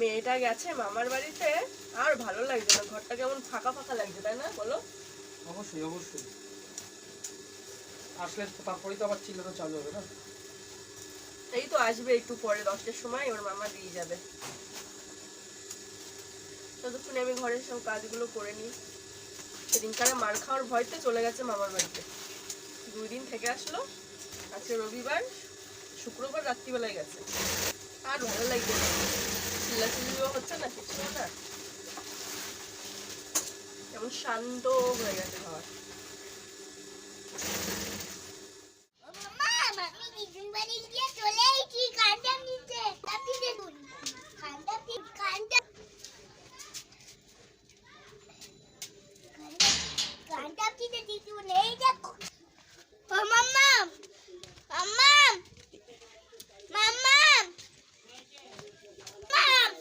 মেয়েটা গেছে মামার বাড়িতে আর ভালো লাগছে না ঘরটা কেমন ফাঁকা ফাঁকা লাগছে তাই না? বলো। অবশ্যই অবশ্যই। আসলে তারপরেই তো আবার চিল্লানো চালু হবে না? এই তো আসবে একটু পরে দশটার সময় ওর মামা দিয়ে যাবে। ততক্ষণে আমি ঘরের সব কাজগুলো করে নিই। সেদিনকারে মার খাওয়ার ভয়তে চলে গেছে মামার বাড়িতে। দুই দিন থেকে আসলো আজকে রবিবার শুক্রবার রাত্রিবেলায় গেছে। আর ভালো লাগছে না। চিল্লাচিল্লিও হচ্ছে না কিছু না কেমন শান্ত হয়ে গেছে ঘর মামা আমি দিদুন বাড়ি গিয়ে চলে এসেছি কানটা নিতে তাপি দেখুন কানটা কানটা কানটা দিতে দিদুন এই দেখো ও মাম্মা মাম্মা মাম্মা মাম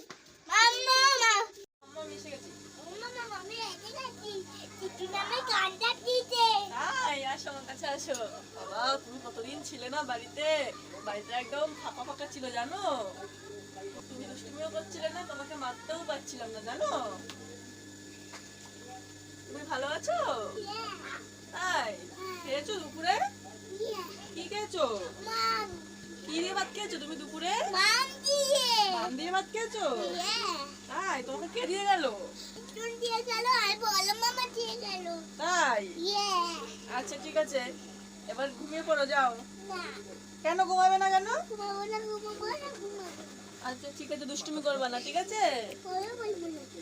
মাম্মা আম্মা মিশে গেছি মাম্মা আমি এসে গেছি দিদুন আমি কানটা দিতে হাই আসো আমার কাছে আসো। বাবা তুমি কতদিন ছিলে না বাড়িতে? বাড়িতে একদম ফাঁকা ফাঁকা ছিল জানো? তুমি দুষ্টুমিও করছিলে না তোমাকে মারতেও পারছিলাম না জানো? তুমি ভালো আছো? তাই? খেয়েছো দুপুরে? কি খেয়েছো? কি দিয়ে ভাত খেয়েছো তুমি দুপুরে? দিয়ে ভাত খেয়েছো. তাই তোমাকে কে দিয়ে গেল? চুল দিয়ে গেল আর বলো মামা দিয়ে গেল তাই Yeah. আচ্ছা ঠিক আছে। এবার ঘুমিয়ে পড়ো যাও। কেন ঘুমাবে না কেন আচ্ছা ঠিক আছে দুষ্টুমি করবা না ঠিক আছে?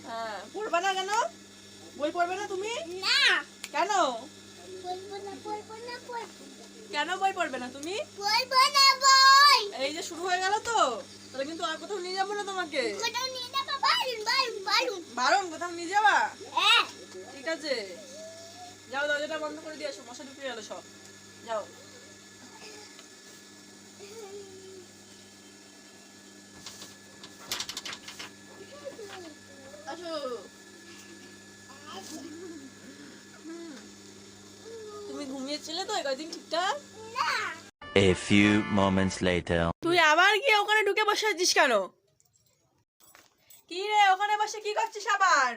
হ্যাঁ পড়বা না কেন? বই পড়বে না তুমি? না। কেন। কেন বই পড়বে না তুমি? এই যে শুরু হয়ে গেল তো তাহলে কিন্তু আর কোথাও নিয়ে যাব না তোমাকে। বারণ কোথাও নিয়ে যাবা? হ্যাঁ। ঠিক আছে। যাও দরজাটা বন্ধ করে দিয়ে আসো মশা ঢুকে গেল সব। যাও। তুমি ঘুমিয়েছিলে তো কয়দিন ঠিকঠাক? A few moments later. তুই আবার গিয়ে ওখানে ঢুকে বসে আছিস কেন? কি রে ওখানে বসে কি করছিস আবার?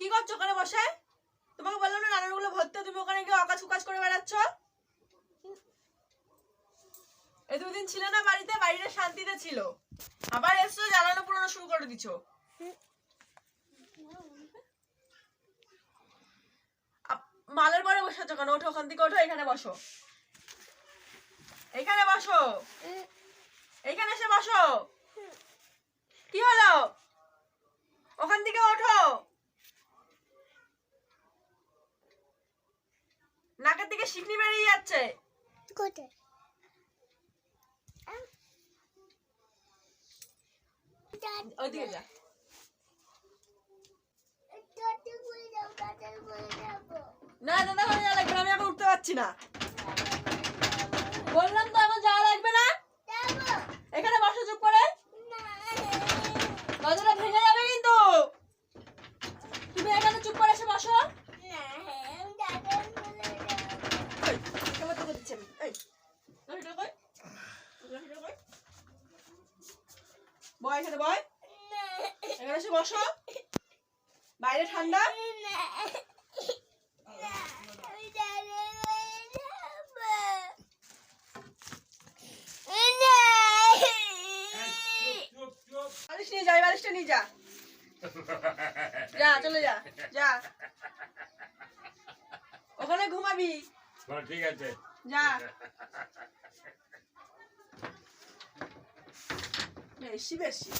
কি করছ ওখানে বসে? নানানগুলো তুমি ওখানে গিয়ে অকাজ কুকাজ করে বেড়াচ্ছ? এই দুদিন ছিল না বাড়িতে? বাড়িটা শান্তিতে ছিল। আবার এসছো, জ্বালানো পুরানো শুরু করে দিছো মালের পরে বসে কেন? ওঠো, ওখান থেকে ওঠো, এখানে বসো। এখানে বসো। এইখানে এসে বসো। কি হলো ওখান থেকে ওঠো নাকের দিকে শিকনি বেরিয়ে যাচ্ছে। কোথায়? যা। না দাদা হয়ে যা লাগবে আমি আবার উঠতে পারছি না। বললাম তো এখন যাওয়া লাগবে না যাব এখানে বসো চুপ করে না দরজাটা ভেঙে যাবে কিন্তু তুমি এখানে চুপ করে এসে বসো এই, কেমন তোকে দিচ্ছি আমি? এই, লাঠিটা কই? লাঠিটা কই? বয় এখানে বয়? এখানে এসে বসো। বাইরে ঠান্ডা? বালিশ নিয়ে যা বালিশটা নিয়ে যা। যা চলে যা যা। ওখানে ঘুমাবি। ঠিক আছে। যা। বেশি বেশি।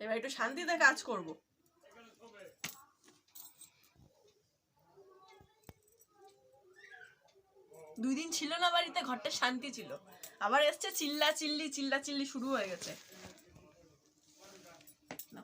এবার একটু শান্তিতে কাজ করব। দুই দিন ছিল না বাড়িতে, ঘরটা শান্তি ছিল। আবার এসছে, চিল্লা, চিল্লি চিল্লা, চিল্লি শুরু হয়ে গেছে। না